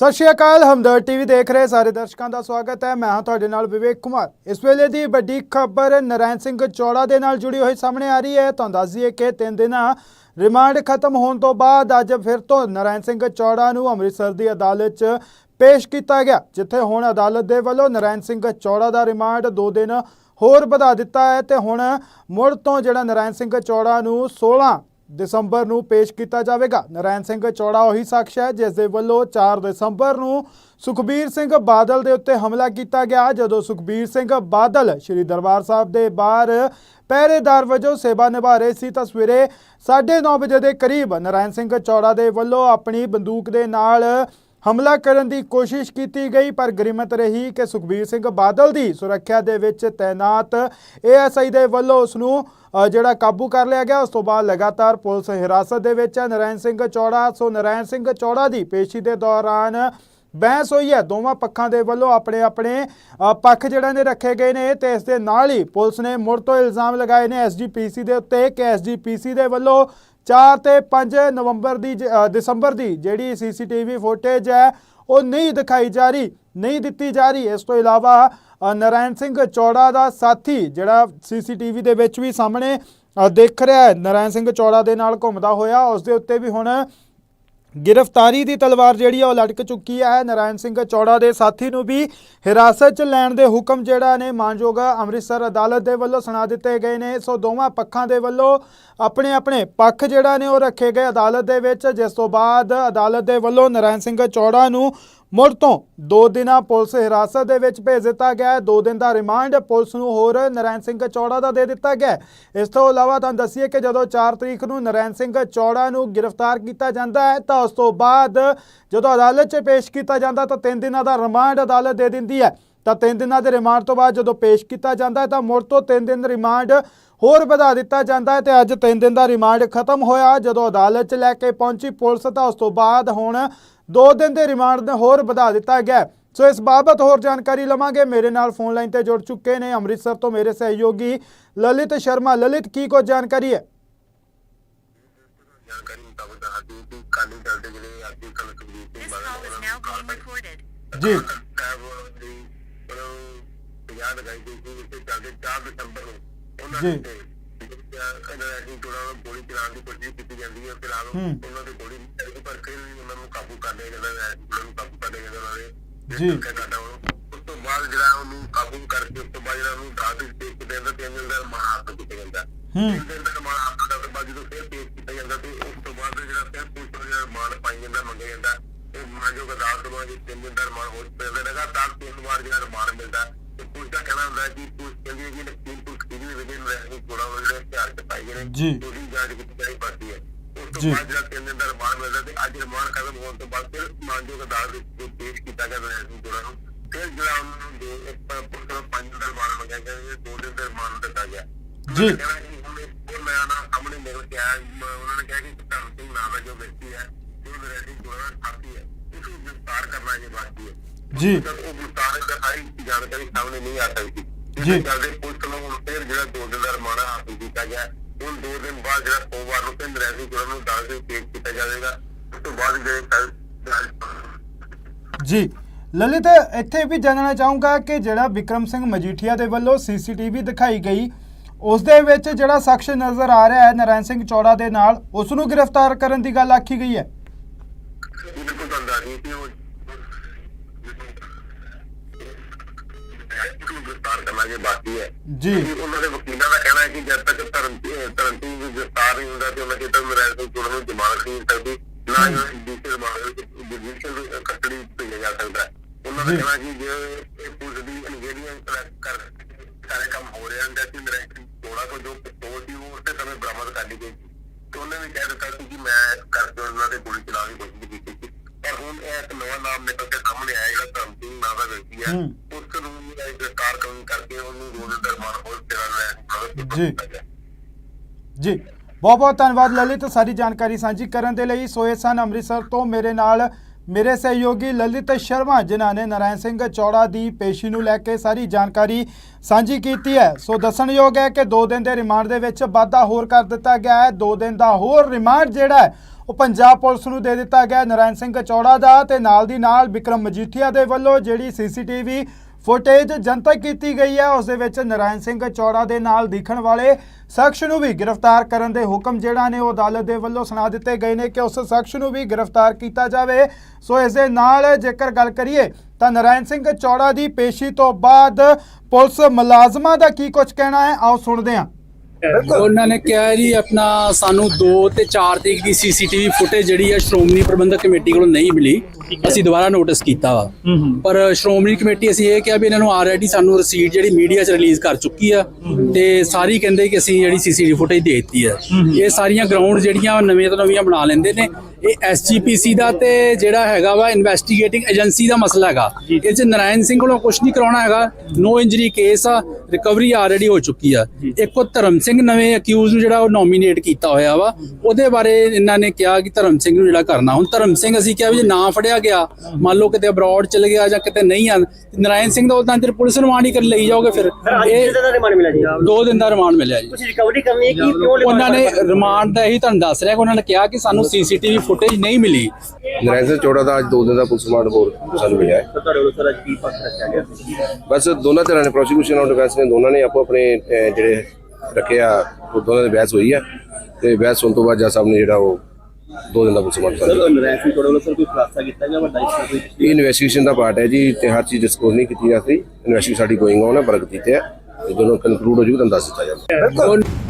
ਸਤਿ ਸ਼੍ਰੀ ਅਕਾਲ ਹਮਦਰ ਟੀਵੀ ਦੇਖ ਰਹੇ ਸਾਰੇ ਦਰਸ਼ਕਾਂ ਦਾ ਸਵਾਗਤ ਹੈ। ਮੈਂ ਹਾਂ ਤੁਹਾਡੇ ਨਾਲ ਵਿਵੇਕ ਕੁਮਾਰ। ਇਸ ਵੇਲੇ ਦੀ ਵੱਡੀ ਖਬਰ ਨਰਾਇਣ ਸਿੰਘ ਚੌੜਾ ਦੇ ਨਾਲ ਜੁੜੀ ਹੋਈ ਸਾਹਮਣੇ ਆ ਰਹੀ ਹੈ। ਤੁਹਾਨੂੰ ਦੱਸ ਦਈਏ ਕਿ ਤਿੰਨ ਦਿਨਾਂ ਰਿਮਾਂਡ ਖਤਮ ਹੋਣ ਤੋਂ ਬਾਅਦ ਅੱਜ ਫਿਰ ਤੋਂ ਨਰਾਇਣ ਸਿੰਘ ਚੌੜਾ ਨੂੰ ਅੰਮ੍ਰਿਤਸਰ ਦੀ ਅਦਾਲਤ 'ਚ ਪੇਸ਼ ਕੀਤਾ ਗਿਆ, ਜਿੱਥੇ ਹੁਣ ਅਦਾਲਤ ਦੇ ਵੱਲੋਂ ਨਰਾਇਣ ਸਿੰਘ ਚੌੜਾ ਦਾ ਰਿਮਾਂਡ 2 ਦਿਨ ਹੋਰ ਵਧਾ ਦਿੱਤਾ ਹੈ ਤੇ ਹੁਣ ਮੁੜ ਤੋਂ ਜਿਹੜਾ ਨਰਾਇਣ ਸਿੰਘ ਚੌੜਾ ਨੂੰ 16 ਦਸੰਬਰ ਨੂੰ ਪੇਸ਼ ਕੀਤਾ ਜਾਵੇਗਾ। ਨਰਾਇਣ ਸਿੰਘ ਚੌੜਾ ਉਹੀ ਸ਼ਖਸ ਹੈ ਜਿਸ ਦੇ ਵੱਲੋਂ 4 ਦਸੰਬਰ ਨੂੰ ਸੁਖਬੀਰ ਸਿੰਘ ਬਾਦਲ ਦੇ ਉੱਤੇ ਹਮਲਾ ਕੀਤਾ ਗਿਆ। ਜਦੋਂ ਸੁਖਬੀਰ ਸਿੰਘ ਬਾਦਲ ਸ੍ਰੀ ਦਰਬਾਰ ਸਾਹਿਬ ਦੇ ਬਾਹਰ ਪਹਿਰੇਦਾਰ ਵਜੋਂ ਸੇਵਾ ਨਿਭਾ ਰਹੇ ਸੀ, ਤਾਂ ਸਵੇਰੇ 9:30 ਵਜੇ ਦੇ ਕਰੀਬ ਨਰਾਇਣ ਸਿੰਘ ਚੌੜਾ ਦੇ ਵੱਲੋਂ ਆਪਣੀ ਬੰਦੂਕ ਦੇ ਨਾਲ ਹਮਲਾ ਕਰਨ ਦੀ ਕੋਸ਼ਿਸ਼ ਕੀਤੀ ਗਈ, ਪਰ ਗਰਿਮਤ ਰਹੀ ਕਿ ਸੁਖਬੀਰ ਸਿੰਘ ਬਾਦਲ ਦੀ ਸੁਰੱਖਿਆ ਦੇ ਵਿੱਚ ਤਾਇਨਾਤ ਏਐਸਆਈ ਦੇ ਵੱਲੋਂ ਉਸ ਨੂੰ ਜਿਹੜਾ ਕਾਬੂ ਕਰ ਲਿਆ ਗਿਆ, ਉਸ ਤੋਂ ਬਾਅਦ ਲਗਾਤਾਰ ਪੁਲਿਸ ਹਿਰਾਸਤ ਦੇ ਵਿੱਚ ਹੈ। ਨਰਾਇਣ ਸਿੰਘ ਚੌੜਾ, ਸੋ ਨਰਾਇਣ ਸਿੰਘ ਚੌੜਾ ਦੀ ਪੇਸ਼ੀ ਦੇ ਦੌਰਾਨ ਬਹਿਸ ਹੋਈ ਹੈ। ਦੋਵਾਂ ਪੱਖਾਂ ਦੇ ਵੱਲੋਂ ਆਪਣੇ ਆਪਣੇ ਪੱਖ ਜਿਹੜਾ ਨੇ ਰੱਖੇ ਗਏ ਨੇ ਤੇ ਇਸ ਦੇ ਨਾਲ ਹੀ ਪੁਲਿਸ ਨੇ ਮੁੜ ਤੋਂ ਇਲਜ਼ਾਮ ਲਗਾਏ ਨੇ ਐਸਜੀਪੀਸੀ ਦੇ ਉੱਤੇ ਕਿ ਐਸਜੀਪੀਸੀ ਦੇ ਵੱਲੋਂ 4 ਤੇ 5 ਨਵੰਬਰ ਦੀ ਜ- ਦਸੰਬਰ ਦੀ ਜਿਹੜੀ ਸੀਸੀਟੀਵੀ ਫੁਟੇਜ ਹੈ ਉਹ ਨਹੀਂ ਦਿਖਾਈ ਜਾ ਰਹੀ, ਨਹੀਂ ਦਿੱਤੀ ਜਾ ਰਹੀ। ਇਸ ਤੋਂ ਇਲਾਵਾ ਨਰਾਇਣ ਸਿੰਘ ਚੌੜਾ ਦਾ ਸਾਥੀ ਜਿਹੜਾ ਸੀਸੀਟੀਵੀ ਦੇ ਵਿੱਚ ਵੀ ਸਾਹਮਣੇ ਦੇਖ ਰਿਹਾ ਹੈ। ਨਰਾਇਣ ਸਿੰਘ ਚੌੜਾ ਦੇ ਨਾਲ ਘੁੰਮਦਾ ਹੋਇਆ ਉਸ ਦੇ ਉੱਤੇ ਵੀ ਹੁਣ ਗ੍ਰਿਫਤਾਰੀ ਦੀ ਤਲਵਾਰ ਜਿਹੜੀ ਆ ਉਹ ਲਟਕ ਚੁੱਕੀ ਹੈ। ਨਰਾਇਣ ਸਿੰਘ ਚੌੜਾ ਦੇ ਸਾਥੀ ਨੂੰ ਵੀ ਹਿਰਾਸਤ 'ਚ ਲੈਣ ਦੇ ਹੁਕਮ ਜਿਹੜਾ ਨੇ ਮਾਨਯੋਗ ਅੰਮ੍ਰਿਤਸਰ ਅਦਾਲਤ ਦੇ ਵੱਲੋਂ ਸੁਣਾ ਦਿੱਤੇ ਗਏ ਨੇ। ਸੋ ਦੋਵਾਂ ਪੱਖਾਂ ਦੇ ਵੱਲੋਂ ਆਪਣੇ ਆਪਣੇ ਪੱਖ ਜਿਹੜਾ ਨੇ ਉਹ ਰੱਖੇ ਗਏ ਅਦਾਲਤ ਦੇ ਵਿੱਚ। ਜਿਸ ਤੋਂ ਬਾਅਦ ਅਦਾਲਤ ਦੇ ਵੱਲੋਂ ਨਰਾਇਣ ਸਿੰਘ ਚੌੜਾ ਨੂੰ ਮੁੜ ਤੋਂ 2 ਦਿਨਾਂ ਪੁਲਿਸ ਹਿਰਾਸਤ ਦੇ ਵਿੱਚ ਭੇਜ ਦਿੱਤਾ ਗਿਆ ਹੈ। 2 ਦਿਨ ਦਾ ਰਿਮਾਂਡ ਪੁਲਿਸ ਨੂੰ ਹੋਰ ਨਰਾਇਣ ਸਿੰਘ ਚੌੜਾ ਦਾ ਦੇ ਦਿੱਤਾ ਗਿਆ ਇਸ ਤੋਂ ਇਲਾਵਾ ਤੁਹਾਨੂੰ ਦੱਸੀਏ ਕਿ ਜਦੋਂ 4 ਤਰੀਕ ਨੂੰ ਨਰੈਣ ਸਿੰਘ ਚੌੜਾ ਨੂੰ ਗ੍ਰਿਫਤਾਰ ਕੀਤਾ ਜਾਂਦਾ ਹੈ, ਤਾਂ ਉਸ ਤੋਂ ਬਾਅਦ ਜਦੋਂ ਅਦਾਲਤ 'ਚ ਪੇਸ਼ ਕੀਤਾ ਜਾਂਦਾ, ਤਾਂ 3 ਦਿਨਾਂ ਦਾ ਰਿਮਾਂਡ ਅਦਾਲਤ ਦੇ ਦਿੰਦੀ ਹੈ। ਤਾਂ 3 ਦਿਨਾਂ ਦੇ ਰਿਮਾਂਡ ਤੋਂ ਬਾਅਦ ਜਦੋਂ ਪੇਸ਼ ਕੀਤਾ ਜਾਂਦਾ ਤਾਂ ਮੁੜ ਤੋਂ 3 ਦਿਨ ਰਿਮਾਂਡ ਹੋਰ ਵਧਾ ਦਿੱਤਾ ਜਾਂਦਾ ਹੈ ਤੇ ਅੱਜ 3 ਦਿਨ ਦਾ ਰਿਮਾਂਡ ਖਤਮ ਹੋਇਆ। ਜਦੋਂ ਅਦਾਲਤ 'ਚ ਲੈ ਕੇ ਪਹੁੰਚੀ ਪੁਲਿਸ, ਤਾਂ ਉਸ ਤੋਂ ਬਾਅਦ ਹੁਣ 2 ਦਿਨ ਦੇ ਰਿਮਾਂਡ ਨੇ ਹੋਰ ਵਧਾ ਦਿੱਤਾ ਗਿਆ। ਸੋ ਇਸ ਬਾਬਤ ਹੋਰ ਜਾਣਕਾਰੀ ਲਵਾਂਗੇ ਮੇਰੇ ਨਾਲ ਫੋਨ ਲਾਈਨ ਤੇ ਜੁੜ ਚੁੱਕੇ ਨੇ ਅੰਮ੍ਰਿਤਸਰ ਤੋਂ ਮੇਰੇ ਸਹਿਯੋਗੀ ਲਲਿਤ ਸ਼ਰਮਾ ਲਲਿਤ ਕੀ ਕੁਝ ਜਾਣਕਾਰੀ ਹੈ ਜਾਣਕਾਰੀ ਮੁਤਾਬਕ ਦੱਸ ਦਿਓ ਕਿ ਕਾਲੀ ਦਲ ਦੇ ਜਿਹੜੇ ਆਰਥਿਕ ਕਲਕਬੀਰ Singh This call is now being recorded. ਜੀ ਦੀ ਪੰਜਾਹ ਲਗਾਈ ਗਈ ਸੀ ਜਿਸ ਚੱਲਦੇ 4 ਦਸੰਬਰ ਨੂੰ ਉਹਨਾਂ ਜੀ। ਦੇ ਕਹਿੰਦਾ ਕਿ ਥੋੜਾ ਗੋਲੀ ਚਲਾਉਣ ਦੀ ਕੋਸ਼ਿਸ਼ ਕੀਤੀ ਜਾਂਦੀ ਹੈ ਫਿਲਹਾਲ ਹੂੰ। ਉਹਨਾਂ ਦੀ ਗੋਲੀ ਕਾਬੂ ਕਰ ਲਿਆ ਜਾਂਦਾ ਹੈ ਉਹਨਾਂ ਨੂੰ ਕਾਬੂ ਕਰ ਲਿਆ ਜਾਂਦਾ ਉਹਨਾਂ ਨੇ ਜੀ। ਸਾਡਾ ਉਸ ਤੋਂ ਬਾਅਦ ਜਿਹੜਾ ਉਹਨੂੰ ਕਾਬੂ ਕਰਕੇ ਉਸ ਤੋਂ ਬਾਅਦ ਜਿਹੜਾ ਉਹਨੂੰ ਦਾਦ ਦੇ ਕੇ ਦੇਂਦਾ ਤੇ ਇਹਨਾਂ ਦਾ ਮਾਰ ਹੱਥ ਕੀਤਾ ਜਾਂਦਾ। ਹੂੰ। ਤਿੰਨ ਦਿਨ ਤੱਕ ਦਾ ਤੋਂ ਬਾਅਦ ਜਦੋਂ ਫਿਰ ਪੇਸ਼ ਕੀਤਾ ਜਾਂਦਾ ਤੇ ਉਸ ਤੋਂ ਬਾਅਦ ਜਿਹੜਾ ਫਿਰ ਪੁਲਿਸ ਦਾ ਜਿਹੜਾ ਮਾਣ ਪਾਈ ਜਾਂਦਾ ਮੰਗਿਆ ਜਾਂਦਾ। ਉਹ ਮਾਜੋ ਅਦਾਲਤ ਤੋਂ ਬਾਅਦ ਤਿੰਨ ਦਿਨ ਦਾ ਮਾਣ ਹੋ ਪੈਂਦਾ ਲਗਾਤਾਰ ਤਿੰਨ ਵਾਰ ਜਿਹੜਾ ਮਾਣ ਮਿਲਦਾ। ਤੇ ਪੁਲਿਸ ਦਾ ਕਹਿਣਾ ਹੁੰਦਾ ਹੈ ਕਿ ਪੁਲਿਸ ਕਹਿੰਦੀ ਹੈ ਕਿ ਲਖੀਮ ਪੁਲਿਸ ਕਿਹਦੀ ਵੀ ਵਜ੍ਹਾ ਨਾਲ ਰਹਿ ਥੋੜਾ ਵਜੇ ਹਥਿਆਰ ਚ ਪਾਈ ਗਏ ਜੀ। ਉਹਦੀ ਜਾਂਚ ਕੀਤੀ ਜਾਈ ਤੋਂ ਜੀ। ਬਾਅਦ ਜਿਹੜਾ ਤਿੰਨ ਦਿਨ ਦਾ ਮਾਣ ਮਿਲਦਾ ਤੇ ਅੱਜ ਰਿਮਾਂਡ ਖਤਮ ਹੋਣ ਤੋਂ ਬਾਅਦ ਫਿਰ ਮਾਨਯੋਗ ਅਦਾਲਤ ਵਿੱਚ ਪੇਸ਼ ਕੀਤਾ ਗਿਆ ਹੈ ਜੋੜਾ ਨੂੰ ਫਿਰ ਜਿਹੜਾ ਉਹਨਾਂ ਨੂੰ ਦੋ ਇੱਕ ਪੁਲਿਸ ਨੂੰ ਪੰਜ ਦਿਨ ਦਾ ਰਿਮਾਂਡ ਮੰਗਿਆ ਗਿਆ ਦੋ ਦਿਨ ਦਾ ਰਿਮਾਂਡ ਦਿੱਤਾ ਗਿਆ ਜੀ। ਉਹ ਮੈਂ ਨਾ ਸਾਹਮਣੇ ਮੇਰੇ ਕੇ ਆਇਆ ਉਹਨਾਂ ਨੇ ਕਿਹਾ ਕਿ ਧਰਮ ਸਿੰਘ ਨਾਮ ਦਾ ਜੋ ਵਿਅਕਤੀ ਹੈ ਜੋ ਸਿੰਘ ਜੋੜਾ ਸਾਥੀ ਹੈ ਉਸ ਨੂੰ ਗ੍ਰਿਫਤਾਰ ਕਰਨਾ ਇਹ ਬਾਕੀ ਹੈ ਜੀ ਉਹ ਗ੍ਰਿਫਤਾਰ ਦਾ ਸਾਰੀ ਜਾਣਕਾਰੀ ਸਾਹਮਣੇ ਨਹੀਂ ਆ ਸਕਦੀ ਜੀ। ਚੱਲਦੇ ਪੁਲਿਸ ਨੂੰ ਹੁਣ ਫਿਰ ਜਿਹੜਾ ਦੋ ਦਿਨ ਦਾ ਰਿਮਾਂਡ ਹਾਸਲ ਕੀਤਾ ਗਿਆ ਹੈ। ਹੁਣ ਦੋ ਦਿਨ ਬਾਅਦ ਜਿਹੜਾ ਸੋਮਵਾਰ ਨੂੰ ਪਿੰਡ ਰਹਿ ਜੋੜਾ ਨੂੰ ਦਾਸ ਦੇ ਪੇਸ਼ ਕੀਤਾ ਜਾਵੇਗਾ ਉਸ ਤੋਂ ਬਾਅਦ ਜਿਹੜੇ ਕੱਲ ਜੀ ਲਲਿਤ ਇੱਥੇ ਵੀ ਜਾਣਨਾ ਚਾਹੂੰਗਾ ਕਿ ਜਿਹੜਾ ਵਿਕਰਮ ਸਿੰਘ ਮਜੀਠੀਆ ਦੇ ਵੱਲੋਂ ਸੀਸੀਟੀਵੀ ਦਿਖਾਈ ਗਈ ਉਸ ਦੇ ਵਿੱਚ ਜਿਹੜਾ ਸ਼ਖਸ ਨਜ਼ਰ ਆ ਰਿਹਾ ਹੈ ਨਰਾਇਣ ਸਿੰਘ ਚੌੜਾ ਦੇ ਨਾਲ ਉਸ ਨੂੰ ਗ੍ਰਿਫਤਾਰ ਕਰਨ ਦੀ ਗੱਲ ਆਖੀ ਗਈ ਹੈ। ਬਿਲਕੁਲ ਤੁਹਾਨੂੰ ਦੱਸ ਦਈਏ ਕਿ ਉਹ ਕਰਨਾ ਜੇ ਬਾਕੀ ਹੈ। ਜੀ। ਉਹਨਾਂ ਦੇ ਵਕੀਲਾਂ ਦਾ ਕਹਿਣਾ ਹੈ ਕਿ ਜਦ ਤੱਕ ਧਰਮ ਧਰਮ ਸਿੰਘ ਨੂੰ ਗ੍ਰਿਫਤਾਰ ਨਹੀਂ ਹੁੰਦਾ ਤੇ ਉਹਨਾਂ ਚਿਰ ਤੱਕ ਨਰਾਇਣ ਸਿੰਘ ਚੋੜਾ ਨੂੰ ਜ਼ਮਾਨਤ ਨਹੀਂ ਸਕਦੀ ਨਾ ਹੀ ਦੀ ਜੁਡੀਸ਼ੀਅਲ ਜੁਡੀਸ਼ੀਅਲ ਕਸਟਡੀ ਭੇਜਿਆ ਜਾ ਸਕਦਾ ਹੈ। ਉਹਨਾਂ ਦਾ। ਕਹਿਣਾ ਕਿ ਜੇ ਇਹ ਪੁਲਿਸ ਦੀ ਅਣਗਹਿਲੀਆਂ ਕਰ ਸਾਰੇ ਕੰਮ ਹੋ ਰਹੇ ਹਨ ਤੇ ਨਰਾਇਣ ਸਿੰਘ ਚੋੜਾ ਕੋ ਜੋ ਪਿਸਤੌਲ ਸੀ ਉਹ ਉਸੇ ਸਮੇਂ ਬਰਾਮਦ ਕਰ ਲਈ ਗਈ ਸੀ। ਤੇ ਉਹਨੇ ਵੀ ਕਹਿ ਦਿੱਤਾ ਸੀ ਕਿ ਮੈਂ ਕਰਕੇ ਉਹਨਾਂ ਤੇ ਗੋਲੀ ਚਲਾਉਣ ਦੀ ਕੋਸ਼ਿਸ਼ ਕੀਤੀ ਸੀ। ਪਰ ਹੁਣ ਇਹ ਇੱਕ ਨਵਾਂ ਨਾਮ ਨਿਕਲ ਕੇ ਸਾਹਮਣੇ ਆਇਆ ਜਿਹੜਾ ਧਰਮ ਸਿੰਘ ਨਾਮ ਦਾ ਵਿਅਕਤੀ ਹੈ। ਹੂੰ। ਉਸ ਨੂੰ ਇਹ ਗ੍ਰਿਫਤਾਰ ਕਰਨ ਕਰਕੇ ਉਹਨੂੰ ਰੋਜ਼ ਦਰਮਾਨ ਹੋਰ ਤੇਰਾ ਲੈ ਜੀ। ਜੀ। ਬਹੁਤ ਬਹੁਤ ਧੰਨਵਾਦ ਲਲਿਤ ਸਾਰੀ ਜਾਣਕਾਰੀ ਸਾਂਝੀ ਕਰਨ ਦੇ ਲਈ। ਸੋਏ ਸਨ ਅੰਮ੍ਰਿਤਸਰ ਤੋਂ ਮੇਰੇ ਨਾਲ ਮੇਰੇ ਸਹਿਯੋਗੀ ਲਲਿਤ ਸ਼ਰਮਾ ਜਿਨ੍ਹਾਂ ਨੇ ਨਰਾਇਣ ਸਿੰਘ ਚੌੜਾ ਦੀ ਪੇਸ਼ੀ ਨੂੰ ਲੈ ਕੇ ਸਾਰੀ ਜਾਣਕਾਰੀ ਸਾਂਝੀ ਕੀਤੀ ਹੈ। ਸੋ ਦੱਸਣਯੋਗ ਹੈ ਕਿ 2 ਦਿਨ ਦੇ ਰਿਮਾਂਡ ਦੇ ਵਿੱਚ ਵਾਧਾ ਹੋਰ ਕਰ ਦਿੱਤਾ ਗਿਆ ਹੈ। 2 ਦਿਨ ਦਾ ਹੋਰ ਰਿਮਾਂਡ ਜਿਹੜਾ ਹੈ ਉਹ ਪੰਜਾਬ ਪੁਲਿਸ ਨੂੰ ਦੇ ਦਿੱਤਾ ਗਿਆ ਨਰਾਇਣ ਸਿੰਘ ਚੌੜਾ ਦਾ ਤੇ ਨਾਲ ਦੀ ਨਾਲ ਵਿਕਰਮ ਮਜੀਠੀਆ ਦੇ ਵੱਲੋਂ ਜਿਹੜੀ ਸੀਸੀਟੀਵੀ ਫੁਟੇਜ ਜਨਤਕ ਕੀਤੀ ਗਈ ਹੈ। ਉਸ ਦੇ ਵਿੱਚ ਨਰਾਇਣ ਸਿੰਘ ਚੌੜਾ ਦੇ ਨਾਲ ਦਿਖਣ ਵਾਲੇ ਸ਼ਖਸ ਨੂੰ ਵੀ ਗ੍ਰਿਫਤਾਰ ਕਰਨ ਦੇ ਹੁਕਮ ਜਿਹੜਾ ਨੇ ਉਹ ਅਦਾਲਤ ਦੇ ਵੱਲੋਂ ਸੁਣਾ ਦਿੱਤੇ ਗਏ ਨੇ ਕਿ ਉਸ ਸ਼ਖਸ ਨੂੰ ਵੀ ਗ੍ਰਿਫਤਾਰ ਕੀਤਾ ਜਾਵੇ। ਸੋ ਇਸ ਦੇ ਨਾਲ ਜੇਕਰ ਗੱਲ ਕਰੀਏ ਤਾਂ ਨਰਾਇਣ ਸਿੰਘ ਚੌੜਾ ਦੀ ਪੇਸ਼ੀ ਤੋਂ ਬਾਅਦ ਪੁਲਿਸ ਮੁਲਾਜ਼ਮਾਂ ਦਾ ਕੀ ਕੁਝ ਕਹਿਣਾ ਹੈ? ਆਓ ਸੁਣਦੇ ਹਾਂ। ਉਹਨਾਂ ਨੇ ਕਿਹਾ ਜੀ ਆਪਣਾ ਸਾਨੂੰ 2 ਤੇ 4 ਤਰੀਕ ਦੀ ਸੀਸੀਟੀਵੀ ਫੁਟੇਜ ਜਿਹੜੀ ਹੈ ਸ਼੍ਰੋਮਣੀ ਪ੍ਰਬੰਧਕ ਕਮੇਟੀ ਕੋਲੋਂ ਨਹੀਂ ਮਿਲੀ। ਅਸੀਂ ਦੁਬਾਰਾ ਨੋਟਿਸ ਕੀਤਾ ਵਾ। ਪਰ ਸ਼੍ਰੋਮਣੀ ਕਮੇਟੀ ਅਸੀਂ ਇਹ ਕਿਹਾ ਵੀ ਇਹਨਾਂ ਨੂੰ ਆਲਰੇਡੀ ਸਾਨੂੰ ਰਸੀਦ ਜਿਹੜੀ ਮੀਡੀਆ 'ਚ ਰਿਲੀਜ਼ ਕਰ ਚੁੱਕੀ ਆ ਤੇ ਸਾਰੀ ਕਹਿੰਦੇ ਕਿ ਅਸੀਂ ਜਿਹੜੀ ਸੀਸੀਟੀਵੀ ਫੁਟੇਜ ਦੇ ਦਿੱਤੀ ਆ। ਇਹ ਸਾਰੀਆਂ ਗਰਾਊਂਡ ਜਿਹੜੀਆਂ ਨਵੀਆਂ ਤੋਂ ਨਵੀਆਂ ਬਣਾ ਲੈਂਦੇ ਨੇ। ਇਹ ਐਸਜੀਪੀਸੀ ਦਾ ਤੇ ਜਿਹੜਾ ਹੈਗਾ ਵਾ ਇਨਵੈਸਟੀਗੇਟਿੰਗ ਏਜੰਸੀ ਦਾ ਮਸਲਾ ਹੈਗਾ। ਇਹ 'ਚ ਨਰਾਇਣ ਸਿੰਘ ਕੋਲੋਂ ਕੁਝ ਨਹੀਂ ਕਰਾਉਣਾ ਹੈਗਾ। ਨੋ ਇੰਜਰੀ ਕੇਸ ਆ ਰਿਕਵਰੀ ਆਲਰੇਡੀ ਹੋ ਚੁੱਕੀ ਆ। ਇੱਕ ਧਰਮ ਸਿੰਘ ਨਵੇਂ ਅਕਿਊਜ਼ ਨੂੰ ਜਿਹੜਾ ਉਹ ਨੋਮੀਨੇਟ ਕੀਤਾ ਹੋਇਆ ਵਾ ਉਹਦੇ ਬਾਰੇ ਇਹਨਾਂ ਨੇ ਕਿਹਾ ਕਿ ਧਰਮ ਸਿੰਘ ਨੂੰ ਜਿਹੜਾ ਕਰਨਾ। ਹੁਣ ਧਰਮ ਸਿੰਘ ਅਸੀਂ ਕਿਹਾ ਵੀ ਜੇ ਨਾ ਫੜਿਆ ਗਿਆ। ਮੰਨ ਲਓ ਕਿਤੇ ਅਬਰੋਡ ਚਲ ਗਿਆ ਜਾਂ ਕਿਤੇ ਨਹੀਂ ਆ। ਨਰਾਇਣ ਸਿੰਘ ਦਾ ਉਦਾਂ ਤੇ ਪੁਲਿਸ ਰਿਮਾਂਡ ਹੀ ਕਰ ਲਈ ਜਾਓਗੇ ਫਿਰ। ਇਹ ਦਾ ਰਿਮਾਂਡ ਮਿਲਿਆ ਜੀ? ਦੋ ਦਿਨ ਦਾ ਰਿਮਾਂਡ ਮਿਲਿਆ ਜੀ। ਕੁਝ ਰਿਕਵਰੀ ਕਰਨੀ ਹੈ ਕਿ ਕਿਉਂ ਉਹਨਾਂ ਨੇ? ਰਿਮਾਂਡ ਦਾ ਇਹੀ ਤੁਹਾਨੂੰ ਦੱਸ ਰਿਹਾ ਕਿ ਉਹਨਾਂ ਨੇ ਕਿਹਾ ਕਿ ਸਾਨੂੰ ਸੀਸੀਟੀਵੀ ਫੁਟੇਜ ਨਹੀਂ ਮਿਲੀ। ਨਰਾਇਣ ਸਿੰਘ ਚੌੜਾ ਦਾ ਅੱਜ ਦੋ ਦਿਨ ਦਾ ਪੁਲਿਸ ਰਿਮਾਂਡ ਹੋਰ ਸਾਨੂੰ ਮਿਲਿਆ ਹੈ। ਤਾਂ ਤੁਹਾਡੇ ਵੱਲੋਂ ਸਰ ਅੱਜ ਕੀ ਪੱਖ ਰੱਖਿਆ ਗਿਆ? ਸੀ ਬਸ ਦੋਨਾਂ ਤਰ੍ਹਾਂ ਨੇ ਪ੍ਰੋਸੀਕਿਊਸ਼ਨ ਔਰ ਡਿਫੈਂਸ ਨੇ ਦੋਨਾਂ ਨੇ ਆਪੋ ਆਪਣੇ ਜਿਹੜੇ ਰੱਖਿਆ ਉਹ ਦੋਨਾਂ ਦੀ ਬਹਿਸ ਹੋਈ ਹੈ ਤੇ ਬਹਿਸ ਹੋਣ ਤੋਂ ਬਾਅਦ ਜੱਜ ਸਾਹਿਬ ਨੇ ਜਿਹੜਾ ਉਹ ਦੋ ਦਿਨ ਦਾ ਰਿਮਾਂਡ ਕਰ ਸਰ ਤੁਹਾਡੇ ਵੱਲੋਂ ਸਰ ਕੋਈ ਖੁਲਾਸਾ ਕੀਤਾ ਗਿਆ ਵੱਡਾ ਇਸ ਤਰ੍ਹਾਂ ਕੋਈ ਇਹ ਇਨਵੈਸਟੀਗੇਸ਼ਨ ਦਾ ਪਾਰਟ ਹੈ ਜੀ ਤੇ ਹਰ ਚੀਜ਼ ਡਿਸਕਲੋਜ਼ ਨਹੀਂ ਕੀਤੀ ਜਾ ਸਕਦੀ ਇਨਵੈਸਟੀਗੇਸ਼ਨ ਸਾਡੀ ਗੋਇੰਗ ਔਨ ਹੈ ਪ੍ਰਗਤੀ ਤੇ ਹੈ ਤੇ ਜਦੋਂ ਕਨਕਲੂਡ ਹੋ ਜੂ ਤੁਹਾਨੂੰ ਦੱਸ ਦਿੱਤਾ ਜਾਵੇਗਾ ਉਹ